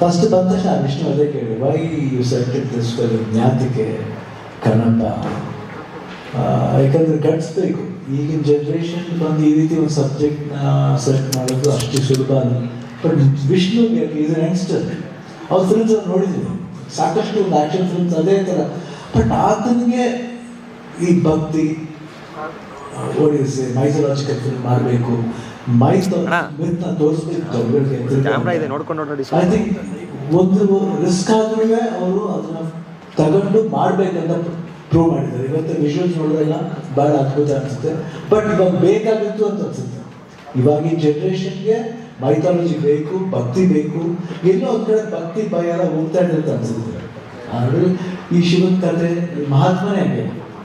First ಬಂದ ತಕ್ಷಣ ವಿಷ್ಣು ಅದೇ ಕೇಳಿ why you selected this film ಜ್ಞಾತಿಕೆ Kannada? ಯಾಕಂದ್ರೆ ಗಟ್ಸ್ಬೇಕು ಈಗಿನ ಜನ್ರೇಷನ್ ಬಂದು ಈ ರೀತಿ ಒಂದು ಸಬ್ಜೆಕ್ಟ್ನ ಸೆಲೆಕ್ಟ್ ಮಾಡೋದು ಅಷ್ಟು ಸುಲಭ ಅಲ್ಲ. ಬಟ್ ವಿಷ್ಣು ಈಸ್ ಯಂಗ್ಸ್ಟರ್ ಅವ್ರ ಫಿಲ್ಮ್ಸ್ ನೋಡಿದ್ದೀನಿ ಸಾಕಷ್ಟು ಒಂದು ಆ್ಯಕ್ಷನ್ ಫಿಲ್ಮ್ಸ್ ಅದೇ ಥರ ಬಟ್ ಆತನಿಗೆ ಈ ಭಕ್ತಿ ಓಡಿಸಿ ಮೈಥಾಲಜಿಕಲ್ ಫಿಲ್ಮ್ ಮಾಡಬೇಕು ಕ್ಯಾಮ್ರಾ ಇದೆ ನೋಡ್ಕೊಂಡು ಒಂದು ರಿಸ್ಕ್ ಆದ್ರೂ ಅವರು ಅದನ್ನ ತಗೊಂಡು ಮಾಡ್ಬೇಕಂತ ಪ್ರೂವ್ ಮಾಡಿದ್ದಾರೆ. ಇವತ್ತು ವಿಜುವಲ್ಸ್ ನೋಡಿದಾಗ ಬಹಳ ಅದ್ಭುತ ಅನಿಸುತ್ತೆ. ಬಟ್ ಇವಾಗ ಬೇಕಾಗಿತ್ತು ಅಂತ ಅನ್ಸುತ್ತೆ. ಇವಾಗಿನ ಜನ್ರೇಷನ್ಗೆ ಮೈಥಾಲಜಿ ಬೇಕು ಭಕ್ತಿ ಬೇಕು. ಎಲ್ಲೋ ಒಂದ್ ಕಡೆ ಭಕ್ತಿ ಭಯ ಎಲ್ಲ ಹೋಗ್ತಾ ಇದೆ ಅಂತ ಅನ್ಸುತ್ತೆ. ಆದ್ರೆ ಈ ಶಿವನ್ ಕಥೆ ಮಹಾತ್ಮನೇ ಹಂಗೆ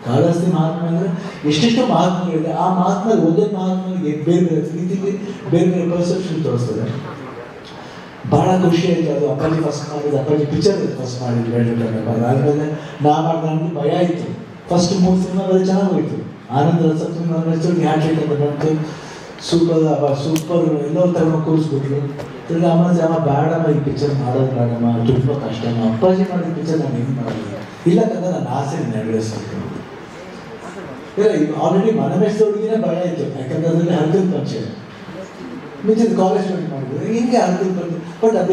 ಕಾಳಹಸ್ತಿ ಮಹಾತ್ಮ ಅಂದರೆ ಎಷ್ಟೆಷ್ಟು ಮಹಾತ್ಮಗಳಿದೆ ಆ ಮಹಾತ್ಮ ಒಂದೊಂದು ಮಹಾತ್ಮನಿಗೆ ಬೇರೆ ಬೇರೆ ರೀತಿಗೆ ಬೇರೆ ಬೇರೆ ಪರ್ಸೆಪ್ಷನ್ ತೋರಿಸ್ತದೆ. ಬಹಳ ಖುಷಿ ಆಯಿತು ಅದು ಅಪ್ಪಾಜಿ ಫಸ್ಟ್ ಮಾಡಿದ್ದು, ಅಪ್ಪಾಜಿ ಪಿಕ್ಚರ್ ಫಸ್ಟ್ ಮಾಡಿದ್ದು ಬೇಡ ಆದ್ಮೇಲೆ ನಾ ಮಾಡಿದ ನನಗೆ ಭಯ ಆಯಿತು. ಫಸ್ಟ್ ಮೂರು ಸಿನಿಮಾಗಳು ಚೆನ್ನಾಗಿ ಹೋಯ್ತು. ಆನಂದ ಸಪ್ತಮಿ ಹ್ಯಾಟ್ರಿಕ್ ಅಂತ ಬಂತು. ಸೂಪರ್ ಸೂಪರ್ ಎಲ್ಲೋ ತಗೊಂಡು ಕೂರಿಸ್ಬಿಟ್ರು. ತಿರ್ಗಿ ಅಮ್ಮ ಅಮ್ಮ ಬೇಡಮ್ಮ ಈ ಪಿಕ್ಚರ್ ಮಾಡೋದು ಬೇಡಮ್ಮ ತುಂಬ ಕಷ್ಟಮ್ಮ ಅಪ್ಪಾಜಿ ಮಾಡಿದ ಪಿಕ್ಚರ್ ನಾನು ಹೆಂಗೆ ಮಾಡಲಿ ಇಲ್ಲ ಕದ ನನ್ನ ಆಸೆ ನೆರವೇರಿಸ್ಬೇಕು. ಇಲ್ಲ ಆಲ್ರೆಡಿ ಮನ ಹುಡುಗಿನೇ ಭಯ ಆಯಿತು ಯಾಕಂದ್ರೆ ಅದರಲ್ಲಿ ಹರ್ಕಲ್ ಪಂಚೆ ಮಿಂಚಿದ ಕಾಲೇಜ್ ಮಾಡಿದ್ರು ಹಿಂಗೆ ಹರ್ಕಲ್ ಪಂಚೆ ಬಟ್ ಐ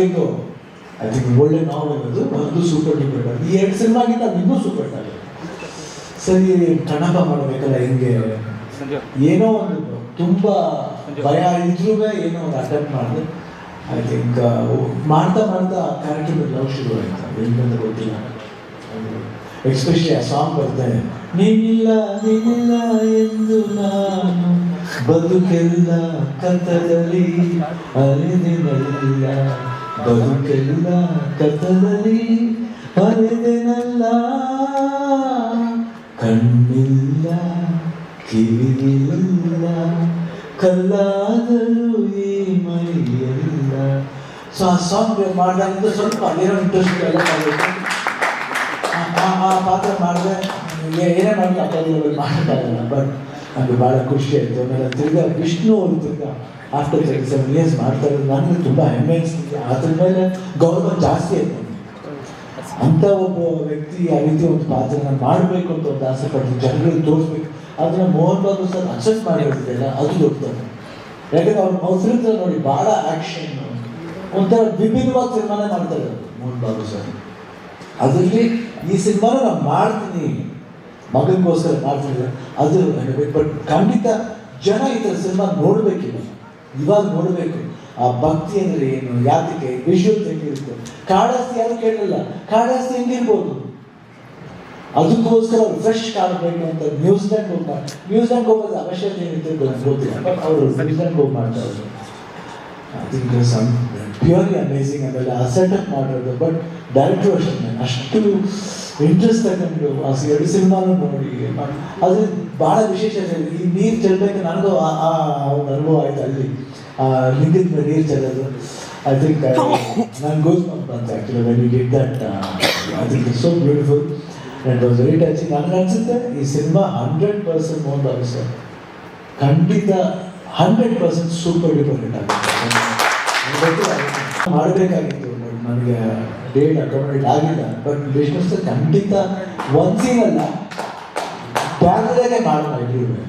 ಥಿಂಕ್ ಒಳ್ಳೆ ನಾವು ಇರೋದು ಒಂದು ಸೂಪರ್ ಡೂಪರ್ ಈ ಎರಡು ಸಿನಿಮಾಗಿಂತ ಅದು ಇನ್ನೂ ಸೂಪರ್ ಆಗಿದೆ ಸರಿ ಕಣಪ ಮಾಡಬೇಕಲ್ಲ ಹಿಂಗೆ. ಏನೋ ಒಂದು ತುಂಬ ಭಯ ಇದ್ರೂ ಏನೋ ಒಂದು ಅಟೆಂಪ್ಟ್ ಮಾಡಿದೆ. ಐ ಥಿಂಕ್ ಮಾಡ್ತಾ ಮಾಡ್ತಾ ಕ್ಯಾರೆಕ್ಟರ್ ಲವ್ ಶುರು ಆಯ್ತು ಎಲ್ಲಿಂದ ಗೊತ್ತಿಲ್ಲ. ಎಕ್ಸ್ಪೆಷಲಿ ಆ ಸಾಂಗ್ ಬರ್ತಾನೆ ನೀನಿಲ್ಲ ನೀನಿಲ್ಲ ಎಂದು ನಾನು ಬದುಕೆಲ್ಲ ಕಥದಲ್ಲಿ ಅರಿದಿನಲ್ಲ ಬದುಕೆಲ್ಲ ಕಥದಲ್ಲಿ ಅರಿದೆನಲ್ಲ ಕಣ್ಣಿಲ್ಲ ಕಿವಿಗಿಲ್ಲ ಕಲ್ಲಾದರೂ ಈ ಮೈಯಲ್ಲ ಸಾಂಗ್ ಮಾಡಿದಾಗ ಸ್ವಲ್ಪ ಅದೇನೋ ಇಂಟ್ರೆಸ್ಟ್ ಎಲ್ಲ ಏನೇ ಮಾಡಿ ಅಪ್ಪಾಜಿಗಳು ಮಾಡೋಕ್ಕಾಗಲ್ಲ ಬಟ್ ನನಗೆ ಭಾಳ ಖುಷಿ ಆಯಿತು. ಆಮೇಲೆ ತಿರ್ಗ ವಿಷ್ಣು ಅವರು ತಿರ್ಗಾ ಆಫ್ಟರ್ ತರ್ಟಿ ಸೆವೆನ್ ಇಯರ್ಸ್ ಮಾಡ್ತಾ ಇರೋದು ನನಗೆ ತುಂಬ ಹೆಮ್ಮೆ ಅನಿಸ್ತಿದೆ ಅದ್ರ ಮೇಲೆ ಗೌರವ ಜಾಸ್ತಿ ಆಯಿತು ಅಂತ ಒಬ್ಬ ವ್ಯಕ್ತಿ ಆ ರೀತಿ ಒಂದು ಪಾತ್ರನ ಮಾಡಬೇಕು ಅಂತ ಒಂದು ಆಸೆ ಪಟ್ಟು ಜನಗಳಿಗೆ ತೋರಿಸ್ಬೇಕು. ಅದನ್ನ ಮೋಹನ್ ಬಾಬು ಸರ್ ಅಕ್ಸೆಪ್ಟ್ ಮಾಡಿರ್ತಿದ್ದಲ್ಲ ಅದು ದೊಡ್ಡದು. ಯಾಕಂದ್ರೆ ಅವ್ರ ಫಿಲ್ಮ್ಸ್ ನೋಡಿ ಭಾಳ ಆಕ್ಷನ್ ಒಂಥರ ವಿಭಿನ್ನವಾದ ಸಿನಿಮಾನೇ ಮಾಡ್ತಾರೆ ಮೋಹನ್ ಬಾಬು ಸರ್. ಅದರಲ್ಲಿ ಈ ಸಿನಿಮಾನ ನಾನು ಮಾಡ್ತೀನಿ. ಮಗನಿಗೋಸ್ಕರ ಮಾಡ್ತಿದ್ದಾರೆ ಅದು ಬಟ್ ಖಂಡಿತ ಜನ ಈ ಥರ ಸಿನಿಮಾ ನೋಡಬೇಕಿಲ್ಲ. ಇವಾಗ ನೋಡಬೇಕು. ಆ ಭಕ್ತಿ ಅಂದರೆ ಏನು? ಯಾತಕ್ಕೆ? ವಿಷುವಲ್ ಹೆಂಗಿರುತ್ತೆ ಕಾಡಾಸ್ತಿ ಯಾರು ಕೇಳಲ್ಲ. ಕಾಡಾಸ್ತಿ ಹೆಂಗಿರ್ಬೋದು ಅದಕ್ಕೋಸ್ಕರ ಫ್ರೆಶ್ ಕಾಣಬೇಕು ಅಂತ ನ್ಯೂಸ್ ಹೋಗಿ ಮಾಡಿ ನ್ಯೂಸ್ ಹೋಗೋದು ಅವಶ್ಯಕತೆ ಏನಿದೆ ಗೊತ್ತು- ಗೊತ್ತಿಲ್ಲ. ಬಟ್ ಅವರು ನ್ಯೂಸ್ಲ್ಯಾಂಡ್ ಹೋಗಿ ಮಾಡ್ತಾರೆ I think some purely amazing ಆಮೇಲೆ ಆ ಸೆಟಪ್ ಮಾಡೋದು ಬಟ್ ಡೈರೆಕ್ಟ್ರು ಅಷ್ಟೇ. ಅಷ್ಟು ಇಂಟ್ರೆಸ್ಟ್ ತಗೊಂಡು ಎರಡು ಸಿನಿಮಾನು ನೋಡಿ. ಅದು ಭಾಳ ವಿಶೇಷ. ಈ ನೀರು ಚೆಲ್ಲಬೇಕು ನನಗೂ ಆ- ಒಂದು ಅನುಭವ ಆಯ್ತು ಅಲ್ಲಿ. ಆ, ಲಿಂಗದ ಮೇಲೆ ನೀರು ಚೆಲ್ಲೋದು. ಐ ಥಿಂಕ್ ನಾನು ಗೋಸ್ ಬಂತು actually when you did that I think so beautiful and was very touching ನನಗೆ ಅನ್ಸುತ್ತೆ, ಈ cinema hundred percent Mohan Babu sir ಖಂಡಿತ hundred percent super duper hit ಆಗುತ್ತೆ ಮಾಡಬೇಕಾಗಿತ್ತು. ನನಗೆ ಡೇಟ್ ಅಕಾಮಡೇಟ್ ಆಗಿಲ್ಲ. ಬಟ್ ಬಿಸ್ನೆಸ್ ಖಂಡಿತ ಒಂದು ಸೀನ್ ಅಲ್ಲ ಬ್ಯಾಗ್ದಾಗೆ ಮಾಡೋಣ ಇಬ್ಬರು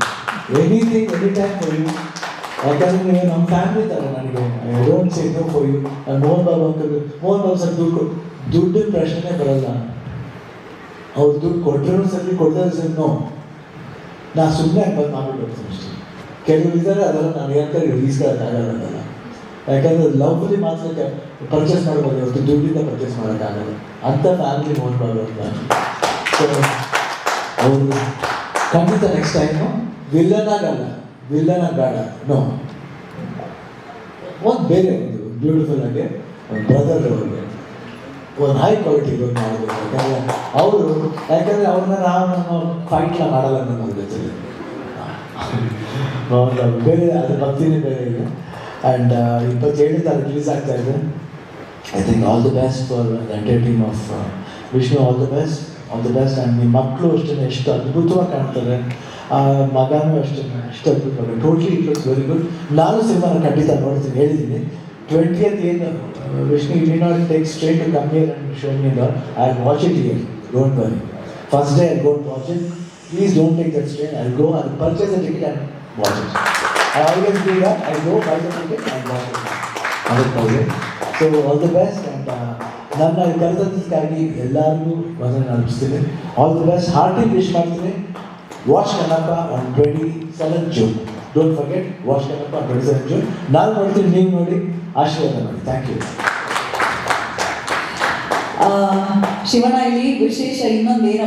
anything any time for you ಯಾಕಂದ್ರೆ ನೀವು ನಮ್ಮ ಫ್ಯಾಮಿಲಿ ಥರ ನನಗೆ don't say no for you Mohan Babu uncle Mohan Babu sir ದುಡ್ಡು ದುಡ್ಡು ಪ್ರಶ್ನೆ ಬರಲ್ಲ. ಅವ್ರು ದುಡ್ಡು ಕೊಟ್ಟರು ಸರಿ ಕೊಡ್ತಾರೆ ಸರ್ ನೋ ನಾ ಸುಮ್ಮನೆ ಬಂದು ಮಾಡ್ಬಿಟ್ಟು ಹೋಗ್ತೀನಿ ಅಷ್ಟೇ. ಕೆಲವು ಇದ್ದಾರೆ ಅದನ್ನು ನಾನು ಹೇಳ್ತಾರೆ ಈಸ್ಗಳ ಅದೆಲ್ಲ ಯಾಕಂದ್ರೆ ಲವ್ಲಿ ಮಾತ್ರ ಪರ್ಚೇಸ್ ಮಾಡ್ಬೋದು ಇವತ್ತು ದುಡ್ಡಿಂದ ಪರ್ಚೇಸ್ ಮಾಡೋಕ್ಕಾಗಲ್ಲ. ಅಂತ ಫ್ಯಾಮಿಲಿ ಮೋನ್ ಮಾಡುವಂತ ಸೊ ಖಂಡಿತ ನೆಕ್ಸ್ಟ್ ಟೈಮು ವಿಲ್ಲನ್ ಆಗಲ್ಲ. ವಿಲ್ಲನ್ ಬೇಡ. ನೋ ಒಂದು ಬೇರೆ ಒಂದು ಬ್ಯೂಟಿಫುಲ್ ಆಗಿ ಒಂದು ಬ್ರದರ್ ಅವ್ರಿಗೆ ಒಂದು ಹೈ ಕ್ವಾಲಿಟಿ ಮಾಡಬೇಕು ಯಾಕಂದರೆ ಅವರು, ಯಾಕಂದರೆ ಅವ್ರನ್ನ ನಾವು ನಮ್ಮ ಫೈಟ್ಲ ಮಾಡಲ್ಲ ನಮ್ಮ ಜೊತೆ ಬೇರೆ, ಅದು ಭಕ್ತಿನೇ ಬೇರೆ ಇದೆ ಆ್ಯಂಡ್ ಇಪ್ಪತ್ತೇಳನೇ ತಾರೀಕು ರಿಲೀಸ್ ಆಗ್ತಾ ಇದೆ I think all the best for the entire team of Vishnu all the best all the best and ನಿಮ್ಮ ಮಕ್ಕಳು ಅಷ್ಟೇ ಎಷ್ಟು ಅದ್ಭುತವಾಗಿ ಕಾಣ್ತಾರೆ ಆ ಮಗನೂ ಅಷ್ಟೇ ಎಷ್ಟು ಅದ್ಭುತವಾಗಿ totally it looks very good ನಾನು ಸಿನಿಮಾನ ಖಂಡಿತ ನೋಡ್ತೀನಿ ಹೇಳಿದ್ದೀನಿ ಟ್ವೆಂಟಿಯತ್ ಏನು Vishnu you not take straight to come here and show me I watch it here don't worry first day I got watch it please don't take that straight I go I purchase the ticket and watch it and watch it ಅದಕ್ಕಾಗಿ so all the best and ನನ್ನ ಕರೆದಕ್ಕಾಗಿ ಎಲ್ಲರಿಗೂ ವಂದನೆ ಅನಿಸ್ತೀನಿ all the best hearty wish ಮಾಡ್ತೀನಿ. Watch Kannappa on twenty seven June don't forget watch Kannappa on twenty seven June ನಾನು ನೋಡ್ತೀನಿ ನೀವು ನೋಡಿ. ಆಶೀರ್ವಾದ ಮಾಡಿ. ಥ್ಯಾಂಕ್ ಯು ಆ, ಶಿವಣ್ಣ ಇಲ್ಲಿ ವಿಶೇಷ ಇನ್ನೊಂದು ಏನಪ್ಪ